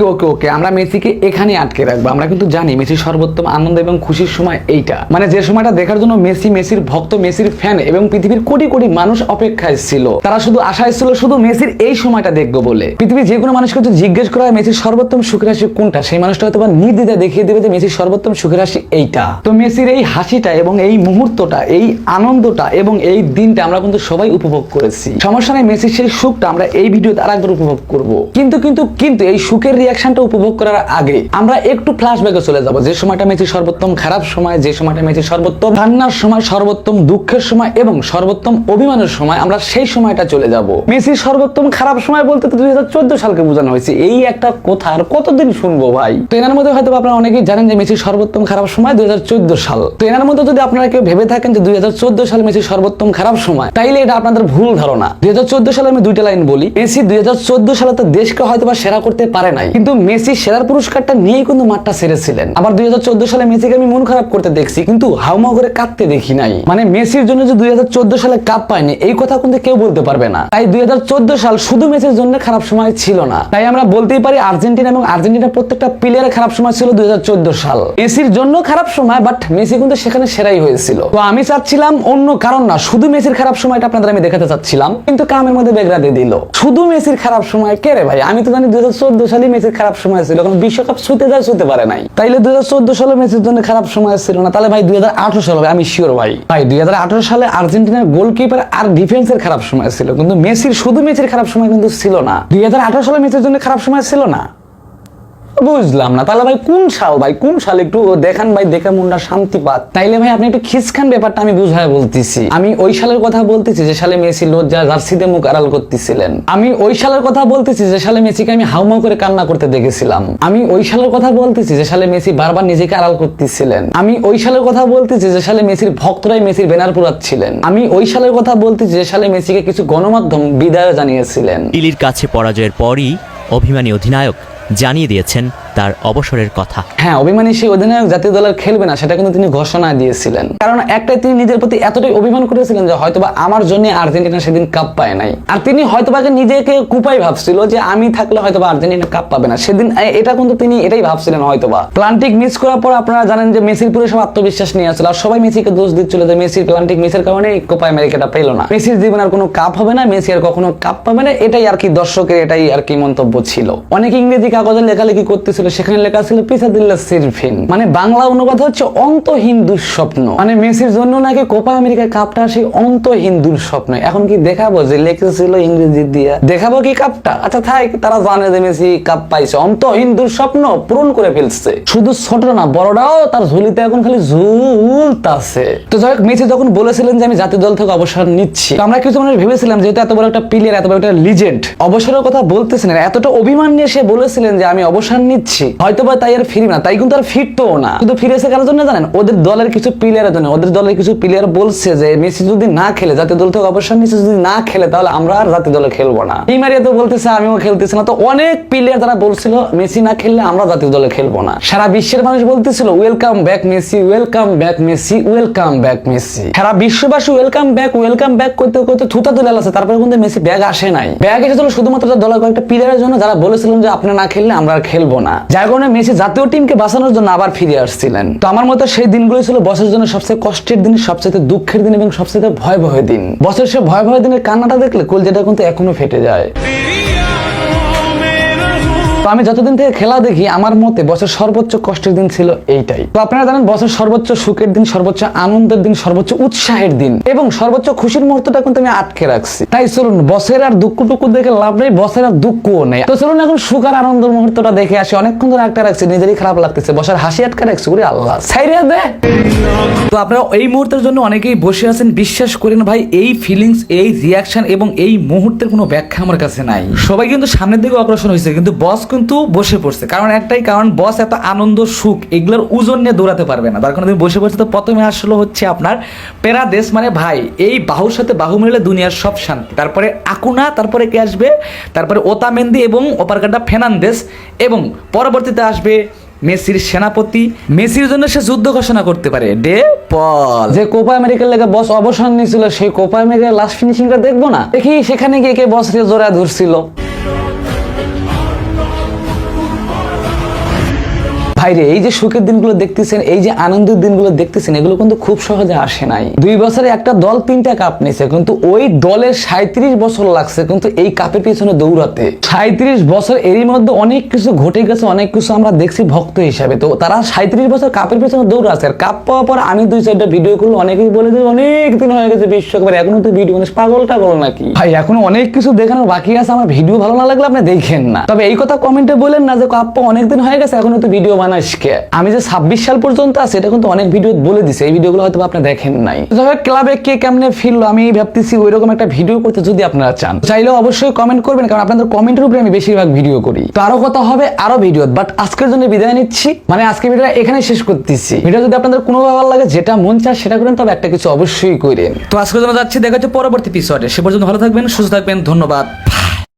ওকে ওকে ওকে, আমরা মেসিকে এখানে আটকে রাখব। আমরা কিন্তু জানি মেসির সর্বোত্তম আনন্দ এবং খুশির সময় এইটা। মানে যে সময়টা দেখার জন্য মেসি, মেসির ভক্ত, মেসির ফ্যান এবং পৃথিবীর কোটি কোটি মানুষ অপেক্ষায় ছিল। তারা শুধু আশায় ছিল, শুধু মেসির এই সময়টা দেখব বলে। পৃথিবীর যে কোনো মানুষকে যদি জিজ্ঞেস করা হয় মেসির সর্বোত্তম সুখের রাশি কোনটা, সেই মানুষটা হয়তো নির্দ্বিধায় দেখিয়ে দেবে যে মেসির সর্বোত্তম সুখের রাশি এইটা। তো মেসির এই হাসিটা এবং এই মুহূর্তটা, এই আনন্দটা এবং এই দিনটা আমরা কিন্তু সবাই উপভোগ করেছি। সমস্যা নেই মেসির সেই সুখটা আমরা এই ভিডিওতে আরেকবার উপভোগ করব। কিন্তু কিন্তু কিন্তু এই সুখের রিয়াকশনটা উপভোগ করার আগে আমরা একটু ফ্ল্যাশব্যাকে চলে যাব। যে সময়টা মেসি সর্বোত্তম খারাপ সময়, যে সময়টা মেসি সর্বোত্তম কান্নার সময়, সর্বোত্তম দুঃখের সময় এবং সর্বোত্তম অভিমানের সময় আমরা সেই সময়টা চলে যাব। মেসির সর্বোত্তম খারাপ সময় বলতে তো দুই হাজার চোদ্দ সালকে বোঝানো হয়েছে। এই একটা কথা আর কতদিন শুনব ভাই? তো এনার মধ্যে হয়তো আপনারা অনেকেই জানেন যে মেসির সর্বোত্তম খারাপ সময় দুই হাজার চোদ্দ সাল। তো এনার মধ্যে যদি আপনারা কেউ ভেবে থাকেন যে দুই হাজার চোদ্দ সাল মেসির সর্বোত্তম খারাপ সময়, তাইলে এটা আপনাদের ভুল ধারণা। দুই হাজার চোদ্দ সালে আমি দুইটা লাইন বলি। মেসি দুই হাজার চোদ্দ সালে তো দেশকে হয়তো বা সেরা করতে পারে নাই। কিন্তু মেসি সেরার পুরস্কারটা নিয়েই কিন্তু মাঠটা সেরেছিলেন। আবার দু হাজার চোদ্দ সালে মেসিকে আমি মন খারাপ করতে দেখছি, কিন্তু হাউমাউ করে কাঁদতে দেখি নাই। মানে মেসির জন্য যে দুই সালে কাপ পায়নি, এই কথা কিন্তু কেউ বলতে পারবে না। তাই দুই সাল শুধু মেসির জন্য খারাপ সময় ছিল না। তাই আমরা বলতেই পারি আর্জেন্টিনা এবং আর্জেন্টিনা প্রত্যেকটা প্লেয়ারের খারাপ সময় ছিল দুই হাজার চোদ্দ সাল। মেসির জন্য খারাপ সময় বাট মেসি কিন্তু সেখানে সেরাই হয়েছিল। তো আমি চাচ্ছিলাম অন্য কারণ না, শুধু মেসির খারাপ সময়টা আপনাদের আমি দেখাতে চাচ্ছিলাম, কিন্তু কামের মধ্যে বেগরা দিয়ে দিল। শুধু মেসির খারাপ সময়, কে রে ভাই? আমি তো জানি দুই হাজার চোদ্দ সালে মেসির খারাপ সময় ছিল কারণ বিশ্বকাপ ছুতে যায় ছুতে পারে নাই। তাইলে দুই হাজার চোদ্দ সালে মেসির জন্য খারাপ সময় ছিল না, তাহলে ভাই দুই হাজার আঠারো সাল আমি শিওর ভাই। ভাই দুই হাজার আঠারো সালে আর্জেন্টিনার গোলকিপার আর ডিফেন্সের খারাপ সময় ছিল, কিন্তু মেসির, শুধু মেসির খারাপ সময় কিন্তু ছিল না। দুই হাজার আঠারো সালে মেসির জন্য খারাপ সময় ছিল না। বুঝলাম না। তাহলে ভাই কোন সাল ভাই? কোন সাল একটু দেখান ভাই, দেখে মনটা শান্তি পাত তাইলে ভাই আপনি একটু খিসখান ব্যাপারটা আমি বুঝায় বলতেছি। আমি ওই সালের কথা বলতেছি যে সালে মেসি লজ্জা জার্সিতে মুখ আড়াল করতেছিলেন। আমি ওই সালের কথা বলতেছি যে সালে মেসিকে আমি হাউমাউ করে কান্না করতে দেখেছিলাম। আমি ওই সালের কথা বলতেছি যে সালে মেসি বারবার নিজেকে আড়াল করতেছিলেন। আমি ওই সালের কথা বলতেছি যে সালে মেসির ভক্তরাই মেসির ব্যানার পুরাচ্ছিলেন আমি ওই সালের কথা বলতেছি যে সালে মেসিকে কিছু গণমাধ্যম বিদায় জানিয়েছিলেন। ইলির কাছে পরাজয়ের পরই অভিমানী অধিনায়ক জানিয়ে দিয়েছেন তার অবসরের কথা। হ্যাঁ অভিমানী সেই অধিনায়ক জাতীয় দলের খেলবে না, সেটা কিন্তু তিনি ঘোষণা দিয়েছিলেন। কারণ একটাই তিনি নিজের প্রতি এতটাই অভিমান করেছিলেন যে হয়তোবা আমার জন্য আর্জেন্টিনা সেদিন কাপ পায় নাই। আর তিনি হয়তোবা নিজেকে কুপাই ভাবছিল যে আমি থাকলে হয়তোবা আর্জেন্টিনা কাপ পাবে না। সেদিন এটা কিন্তু তিনি এটাই ভাবছিলেন হয়তোবা। প্লান্টিক মিস করার পর আপনারা জানেন যে মেসির পুরো সব আত্মবিশ্বাস নিয়ে আসছিল। আর সবাই মেসিকে দোষ দিচ্ছিল যে মেসির প্লান্টিক মিসের কারণে কোপা আমেরিকাটা পেল না। মেসির জীবনে আর কোনো কাপ হবে না, মেসি আর কখনো কাপ পাবে না। এটাই আর কি দর্শকের এটাই আর কি মন্তব্য ছিল। অনেক ইংরেজি কাগজে লেখালেখি করতেছিল সেখানে লেখা ছিল পিসাদিল্লা সিরফিন। মানে বাংলা অনুবাদ হচ্ছে অন্তহীন দুঃস্বপ্ন মানে মেসির জন্য নাকি কোপা আমেরিকা কাপটা সেই অন্তহীন দুঃস্বপ্ন এখন কি দেখাবো যে লেখেছিল ইংরেজি দিয়ে? দেখাবো কি কাপটা? আচ্ছা থাক, তারা জানে যে মেসি কাপ পাইছে। অন্তহীন দুঃস্বপ্ন পূরণ করে ফেলছে। শুধু ছোট না বড়টাও তার ঝুলিতে এখন খালি ঝুলতাছে। তো যাই হোক, মেসি যখন বলেছিলেন যে আমি জাতীয় দল থেকে অবসর নিচ্ছি আমরা কিছু মানুষ ভেবেছিলাম যেহেতু এত বড় একটা প্লেয়ার এত বড় একটা লিজেন্ড অবসরের কথা বলতেছেন এতটা অভিমান নিয়ে সে বলেছিলেন যে আমি অবসর নিচ্ছি। হয়তো বা তাই আর ফিরি না, তাই কিন্তু আর ফিরতো না। কিন্তু ফিরেছে কারোর জন্য জানেন? ওদের দলের কিছু প্লেয়ারের জন্য, ওদের দলের কিছু প্লেয়ার বলছে যে, মেসি যদি না খেলে, জাতীয় দল থেকে অবসর নিচ্ছে যদি না খেলে, তাহলে আমরা আর জাতীয় দলে খেলব না। এই মারিয়া তো বলতেছে, আমিও খেলতেছি না। তো অনেক প্লেয়ার যারা বলছিল, মেসি না খেললে আমরা জাতীয় দলে খেলব না। সারা বিশ্বের মানুষ বলতেছিল welcome back Messi welcome back Messi welcome back Messi. সারা বিশ্ববাসী ওয়েলকাম ব্যাক ওয়েলকাম ব্যাক করতে করতে থুতা তুলে আছে তারপরে কিন্তু মেসি ব্যাগ আসে নাই। ব্যাগ এসেছিল শুধুমাত্র দলের কয়েকটা প্লেয়ারের জন্য, যারা বলেছিলেন যে, আপনি না খেললে আমরা আর খেলব না। যার কারণে মেসি জাতীয় টিমকে বাঁচানোর জন্য আবার ফিরে আসছিলেন। তো আমার মতো সেই দিনগুলো ছিল বসের জন্য সবচেয়ে কষ্টের দিন সবচেয়ে দুঃখের দিন এবং সবচেয়ে ভয় ভয় দিন। বসের সে ভয় দিনের কান্নাটা দেখলে কলজেটা কিন্তু এখনও ফেটে যায়। আমি যতদিন থেকে খেলা দেখি, আমার মতে বছর সর্বোচ্চ কষ্টের দিন ছিল এইটাই। তো আপনারা জানেন বছর সর্বোচ্চ সুখের দিন, সর্বোচ্চ আনন্দের দিন, সর্বোচ্চ উৎসাহের দিন এবং সর্বোচ্চ খুশির মুহূর্তটা কিন্তু আমি আটকে রাখছি। তাই চলুন, বসের আর দুঃখটুকু দেখে লাভ নেই, বসের আর দুঃখও নেই। তো চলুন এখন সুখ আর আনন্দের মুহূর্তটা দেখে আসি। অনেকক্ষণ ধরে আটকে রাখছি, নিজেরই খারাপ লাগতেছে। বসার হাসি আটকে রাখছি, ওরে আল্লাহ। দে! তো আপনারা এই মুহূর্তের জন্য অনেকেই বসে আছেন, বিশ্বাস করেন ভাই, এই ফিলিংস এই রিয়াকশন এবং এই মুহূর্তের কোনো ব্যাখ্যা আমার কাছে নাই। সবাই কিন্তু সামনের দিকে অগ্রসর হয়েছে, কিন্তু বস কিন্তু বসে পড়ছে। কারণ একটাই কারণ বস এত আনন্দ, সুখ, এগুলোর ওজন নিয়ে দৌড়াতে পারবে না। তার কারণে তুমি বসে পড়ছে তো প্রথমে আসলে হচ্ছে আপনার পেরা দেশ মানে ভাই, এই বাহুর সাথে বাহু মিলে দুনিয়ার সব শান্তি। তারপরে আকুনা, তারপরে কে আসবে? তারপরে ওতামেন্দি এবং অপারকাটা ফেনান্দেস এবং পরবর্তীতে আসবে মেসির সেনাপতি। মেসির জন্য সে যুদ্ধ ঘোষণা করতে পারে। De Paul. যে কোপা আমেরিকার লেগে বস অবসর নিয়েছিল, সেই কোপা আমেরিকার লাস্ট ফিনিশিংটা দেখব না? দেখি সেখানে গিয়ে কে বস জোড়া ধরছিল। ভাইরে এই যে সুখের দিনগুলো দেখতেছেন, এই যে আনন্দের দিনগুলো দেখতেছেন, এগুলো কিন্তু খুব সহজে আসে নাই। দুই বছরে একটা দল তিনটা কাপ নিছে, কিন্তু ওই দলের সাঁত্রিশ বছর লাগছে, কিন্তু এই কাপের পিছনে দৌড়াতে। সাঁত্রিশ বছর এরই মধ্যে অনেক কিছু ঘটে গেছে, অনেক কিছু আমরা দেখছি ভক্ত হিসাবে। তো তারা সাঁত্রিশ বছর কাপের পিছনে দৌড়াচ্ছে আর কাপ পাওয়ার পর আমি দুই চারটা ভিডিও করলে অনেকেই বলে যে অনেক দিন হয়ে গেছে বিশ্বকাপের এখনও তো ভিডিও মানে পাগলটা বল নাকি? ভাই, এখনও অনেক কিছু দেখানোর বাকি আছে, আমার ভিডিও ভালো না লাগলে আপনি দেখেন না। তবে এই কথা কমেন্টে বলেন না যে কাপ্পা অনেকদিন হয়ে গেছে, এখনও তো ভিডিও বানাইস কে আমি যে ছাব্বিশ সাল পর্যন্ত আছে, এটা কিন্তু অনেক ভিডিও বলে দিছে। এই ভিডিওগুলো হয়তো আপনি দেখেন নাই। তবে ক্লাবে কে কেমনে ফিরলো, আমি ভাবতেছি ওই রকম একটা ভিডিও করতে যদি আপনারা চান। চাইলেও অবশ্যই কমেন্ট করবেন, কারণ আপনাদের কমেন্টের উপরে আমি বেশিরভাগ ভিডিও করি। তো আরও কথা হবে, আরও ভিডিও বাট আজকের জন্য বিদায় নিচ্ছি। মানে আজকে ভিডিওটা এখানে শেষ করতেছি। ভিডিও যদি আপনাদের কোনো ভালো লাগে, যেটা মন চায় সেটা করেন, তবে একটা কিছু অবশ্যই করেন। তো আজকের জন্য যাচ্ছি, দেখা হচ্ছে পরবর্তী এপিসোডে সে পর্যন্ত ভালো থাকবেন, সুস্থ থাকবেন, ধন্যবাদ।